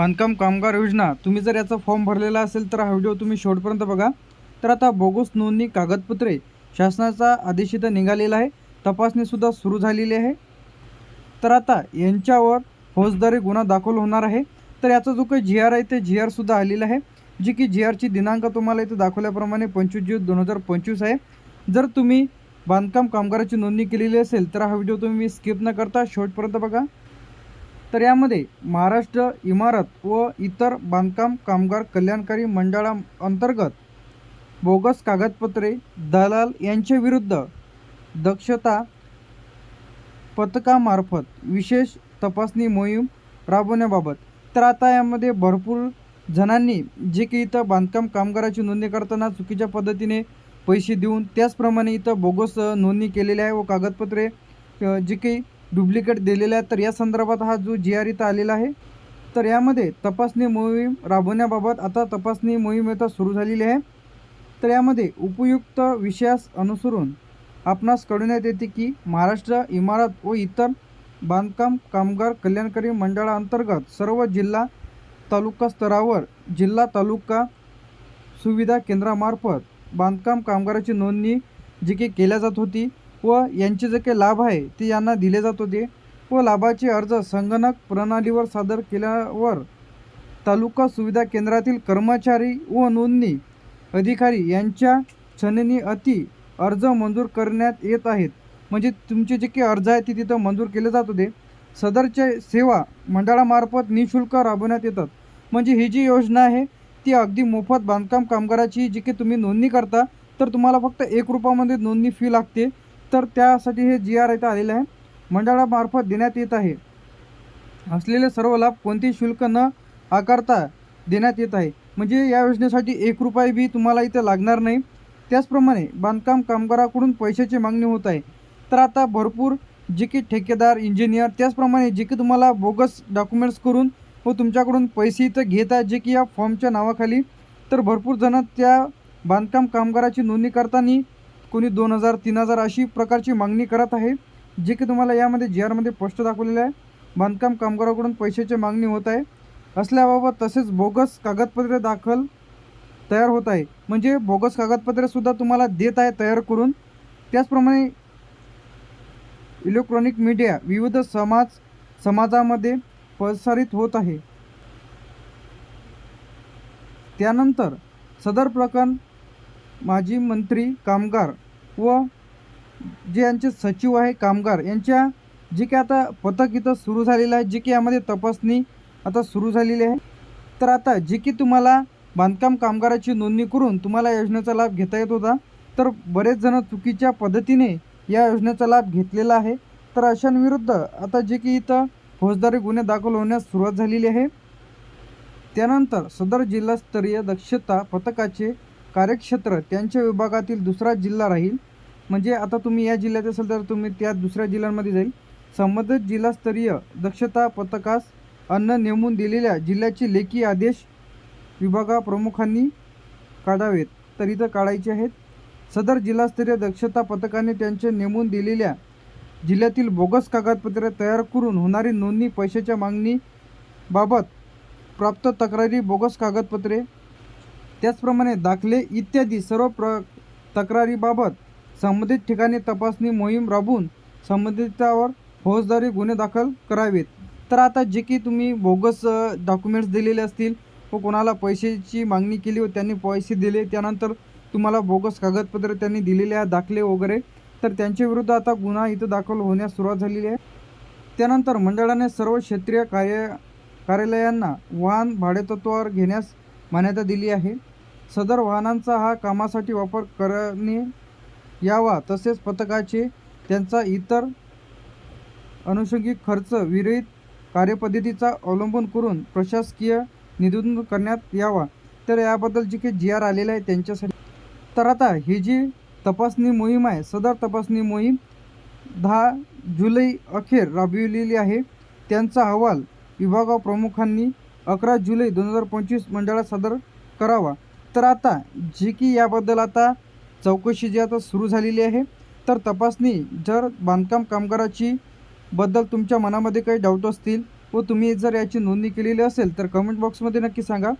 बांधकाम कामगार योजना तुम्ही जर याचा फॉर्म भरलेला असेल तर हा व्हिडिओ तुम्ही शेवटपर्यंत बघा. तर आता बोगस नोंदणी कागदपत्रे शासनाचा आदेश इथं निघालेला आहे. तपासणीसुद्धा सुरू झालेली आहे. तर आता यांच्यावर फौजदारी गुन्हा दाखल होणार आहे. तर याचा जो काही जी आर आहे ते जी आरसुद्धा आलेला आहे. जी की जी आरची दिनांक तुम्हाला इथं दाखवल्याप्रमाणे पंचवीस जून दोन हजार पंचवीस आहे. जर तुम्ही बांधकाम कामगाराची नोंदणी केलेली असेल तर हा व्हिडिओ तुम्ही स्किप न करता शेवटपर्यंत बघा. तर यामध्ये महाराष्ट्र इमारत व इतर बांधकाम कामगार कल्याणकारी मंडळाअंतर्गत बोगस कागदपत्रे दलाल यांच्या विरुद्ध दक्षता पथकामार्फत विशेष तपासणी मोहीम राबवण्याबाबत. तर आता यामध्ये भरपूर जणांनी जे की इथं बांधकाम कामगाराची नोंदणी करताना चुकीच्या पद्धतीने पैसे देऊन त्याचप्रमाणे इथं बोगस नोंदणी केलेली आहे व कागदपत्रे जे काही डुप्लिकेट दिलेल्या आहेत तर या संदर्भात हा जो जी आर इथं आलेला आहे तर यामध्ये तपासणी मोहीम राबवण्याबाबत आता तपासणी मोहीम आता सुरू झालेली आहे. तर यामध्ये उपयुक्त विषयास अनुसरून आपणास कळविण्यात येते की महाराष्ट्र इमारत व इतर बांधकाम कामगार कल्याणकारी मंडळाअंतर्गत सर्व जिल्हा तालुका स्तरावर जिल्हा तालुका सुविधा केंद्रामार्फत बांधकाम कामगाराची नोंदणी जी की केल्या जात होती व यांचे जे काही लाभ आहे ते यांना दिले जात होते व लाभाचे अर्ज संगणक प्रणालीवर सादर केल्यावर तालुका सुविधा केंद्रातील कर्मचारी व नोंदणी अधिकारी यांच्या छननी अति अर्ज मंजूर करण्यात येत आहेत. म्हणजे तुमचे जे काही अर्ज आहेत ते तिथं मंजूर केले जात होते सदरच्या सेवा मंडळामार्फत निशुल्क राबवण्यात येतात. म्हणजे ही जी योजना आहे ती अगदी मोफत बांधकाम कामगाराची जी की तुम्ही नोंदणी करता तर तुम्हाला फक्त एक रुपयामध्ये नोंदणी फी लागते. तर त्यासाठी हे जी आर इथं आलेलं आहे. मंडळामार्फत देण्यात येत आहे. असलेले सर्व लाभ कोणतेही शुल्क न आकारता देण्यात येत आहे. म्हणजे या योजनेसाठी एक रुपये बी तुम्हाला इथं लागणार नाही. त्याचप्रमाणे बांधकाम कामगाराकडून पैशाची मागणी होत आहे. तर आता भरपूर जे की ठेकेदार इंजिनियर त्याचप्रमाणे जे की तुम्हाला बोगस डॉक्युमेंट्स करून व तुमच्याकडून पैसे इथं घेत आहेत जे की या फॉर्मच्या नावाखाली. तर भरपूर जण त्या बांधकाम कामगाराची नोंदणी करताना कोणी दोन हजार तीन हजार अशी प्रकारची मागणी करत आहे जे की तुम्हाला यामध्ये जी आरमध्ये स्पष्ट दाखवलेलं आहे. बांधकाम कामगाराकडून पैशाची मागणी होत आहे. असल्याबाबत तसेच बोगस कागदपत्रे दाखल तयार होत आहे. म्हणजे बोगस कागदपत्रेसुद्धा तुम्हाला देत आहे तयार करून. त्याचप्रमाणे इलेक्ट्रॉनिक मीडिया विविध समाज समाजामध्ये प्रसारित होत आहे. त्यानंतर सदर प्रकरण माजी मंत्री कामगार व जे यांचे सचिव आहे कामगार यांच्या जे की आता पथक इथं सुरू झालेलं आहे जे की यामध्ये तपासणी आता सुरू झालेली आहे. तर आता जे की तुम्हाला बांधकाम कामगाराची नोंदणी करून तुम्हाला योजनेचा लाभ घेता येत होता तर बरेच जण चुकीच्या पद्धतीने या योजनेचा लाभ घेतलेला आहे. तर अशांविरुद्ध आता जे की इथं फौजदारी गुन्हे दाखल होण्यास सुरुवात झालेली आहे. त्यानंतर सदर जिल्हास्तरीय दक्षता पथकाचे कार्यक्षेत्र त्यांच्या विभागातील दुसरा जिल्हा राहील. म्हणजे आता तुम्ही या जिल्ह्यात असाल तर तुम्ही त्या दुसऱ्या जिल्ह्यांमध्ये जाईल. संबंधित जिल्हास्तरीय दक्षता पथकास अन्न नेमून दिलेल्या जिल्ह्याचे लेखी आदेश विभागाप्रमुखांनी काढावेत. तर इथं काढायचे आहेत. सदर जिल्हास्तरीय दक्षता पथकाने त्यांचे नेमून दिलेल्या जिल्ह्यातील बोगस कागदपत्रे तयार करून होणारी नोंदणी पैशाच्या मागणीबाबत प्राप्त तक्रारी बोगस कागदपत्रे त्याचप्रमाणे दाखले इत्यादी सर्व प्र तक्रारीबाबत संबंधित ठिकाणी तपासणी मोहीम राबवून संबंधितावर फौजदारी गुन्हे दाखल करावेत. तर आता जे की तुम्ही बोगस डॉक्युमेंट्स दिलेले असतील व कोणाला पैशाची मागणी केली व त्यांनी पैसे दिले त्यानंतर तुम्हाला बोगस कागदपत्र त्यांनी दिलेले आहे दाखले वगैरे तर त्यांच्या विरुद्ध आता गुन्हा इथं दाखल होण्यास सुरुवात झालेली आहे. त्यानंतर मंडळाने सर्व क्षेत्रीय कार्य कार्यालयांना वाहन भाडेतत्वावर घेण्यास मान्यता दिली आहे. सदर वाहनांचा हा कामासाठी वापर करणे यावा तसेच पथकाचे त्यांचा इतर अनुषंगिक खर्च विरहित कार्यपद्धतीचा अवलंबून करून प्रशासकीय निधून करण्यात यावा. तर याबद्दल जे काही जी आर आलेलं आहे त्यांच्यासाठी. तर आता ही जी तपासणी मोहीम आहे सदर तपासणी मोहीम दहा जुलै अखेर राबविलेली आहे. त्यांचा अहवाल विभागाप्रमुखांनी अकरा जुलै दोन हजार पंचवीस मंडळात सादर करावा. तर आता जी की याबद्दल आता चौकशी जी आता सुरू झालेली आहे तर तपासणी जर बांधकाम कामगाराची बद्दल तुमच्या मनामध्ये काही डाऊट असतील व तुम्ही जर याची नोंदणी केलेली असेल तर कमेंट बॉक्समध्ये नक्की सांगा.